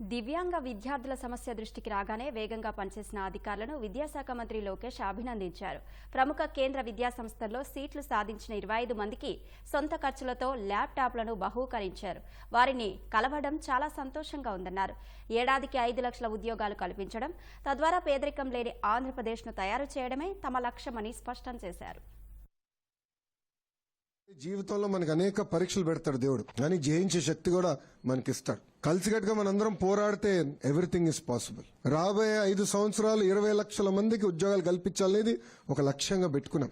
దివ్యాంగ విద్యార్థుల సమస్య దృష్టికి రాగానే వేగంగా పనిచేసిన అధికారులను విద్యాశాఖ మంత్రి లోకేష్ అభినందించారు. ప్రముఖ కేంద్ర విద్యాసంస్థల్లో సీట్లు సాధించిన ఇరవై ఐదు మందికి సొంత ఖర్చులతో ల్యాప్టాప్లను బహూకరించారు. వారిని కలవడం చాలా సంతోషంగా ఉందన్నారు. ఏడాదికి ఐదు లక్షల ఉద్యోగాలు కల్పించడం తద్వారా పేదరికం లేని ఆంధ్రప్రదేశ్ను తయారు చేయడమే తమ లక్ష్యమని స్పష్టం చేశారు. జీవితంలో మనకి అనేక పరీక్షలు పెడతాడు దేవుడు. కానీ జయించే శక్తి కూడా మనకి ఇస్తాడు కలిసికట్టుగా మనందరం పోరాడితే ఎవ్రీథింగ్ ఇస్ పాసిబుల్ రాబోయే ఐదు సంవత్సరాలు ఇరవై లక్షల మందికి ఉద్యోగాలు కల్పించాలనేది ఒక లక్ష్యంగా పెట్టుకున్నాం.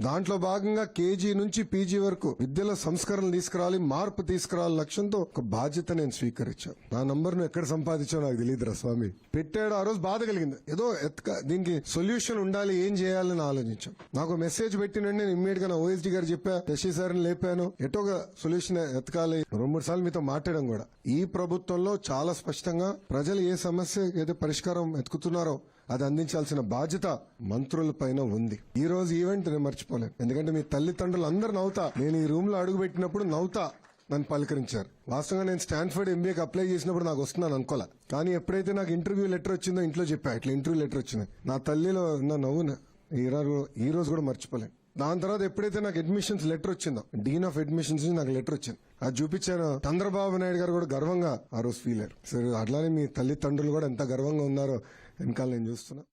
దాంట్లో భాగంగా కేజీ నుంచి పీజీ వరకు విద్యలో సంస్కరణలు తీసుకురావాలి మార్పు తీసుకురావాలి లక్ష్యంతో ఒక బాధ్యత నేను స్వీకరించాను. నా నంబర్ను ఎక్కడ సంపాదించావు నాకు తెలియదురా స్వామి. పెట్టాడు ఆ రోజు బాధ కలిగింది. ఏదో దీనికి సొల్యూషన్ ఉండాలి ఏం చేయాలని ఆలోచించాం. నాకు మెసేజ్ పెట్టినండి నేను ఇమ్మీడియట్గా నా ఓఎస్డీ గారు చెప్పా శశి సార్ లేపాను. ఎటోగా సొల్యూషన్ ఎతకాలి? రెండు మూడు సార్లు మీతో మాట్లాడడం కూడా. ఈ ప్రభుత్వంలో చాలా స్పష్టంగా ప్రజలు ఏ సమస్య ఏదో పరిష్కారం ఎతుకుతున్నారో అది అందించాల్సిన బాధ్యత మంత్రుల పైన ఉంది. ఈ రోజు ఈవెంట్ నేను మర్చిపోలేను. ఎందుకంటే మీ తల్లిదండ్రులు అందరు నవ్వుతా. నేను ఈ రూమ్లో అడుగు పెట్టినప్పుడు నవ్వుతా నన్ను పలకరించారు. వాస్తవంగా నేను స్టాన్ఫర్డ్ ఎంబీఏకి అప్లై చేసినప్పుడు నాకు వస్తున్నాను అనుకోలే. కానీ ఎప్పుడైతే నాకు ఇంటర్వ్యూ లెటర్ వచ్చిందో ఇంట్లో చెప్పా. ఇట్లా ఇంటర్వ్యూ లెటర్ వచ్చింది. నా తల్లిలో నా నవ్వు ఈ రోజు కూడా మర్చిపోలేను. దాని తర్వాత ఎప్పుడైతే నాకు అడ్మిషన్స్ లెటర్ వచ్చిందో డీన్ ఆఫ్ అడ్మిషన్స్ నుంచి నాకు లెటర్ వచ్చింది. అది చూపించాను. చంద్రబాబు నాయుడు గారు కూడా గర్వంగా ఆ రోజు ఫీల్ అయ్యారు. సరే అట్లానే మీ తల్లిదండ్రులు కూడా ఎంత గర్వంగా ఉన్నారో వెనకాల నేను చూస్తున్నా.